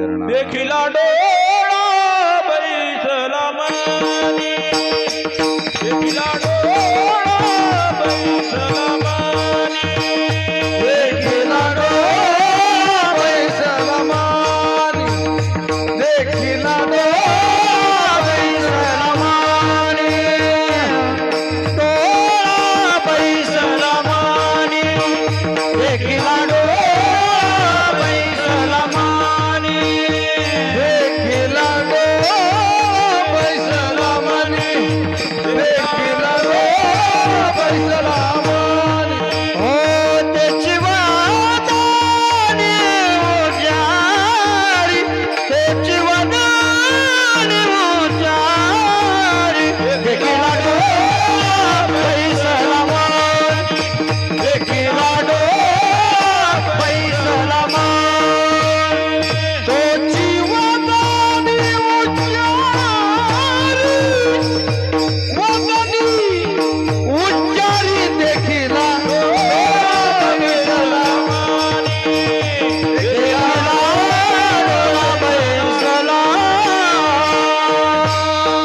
देखिला डोळा बैसला मानी. देखिला डोळा बैसला मानी. देखिला डोळा बैसला मानी. देखिला डोळा बैसला मानी. डोळा बैसला मानी. देखिला डोळा Hallelujah.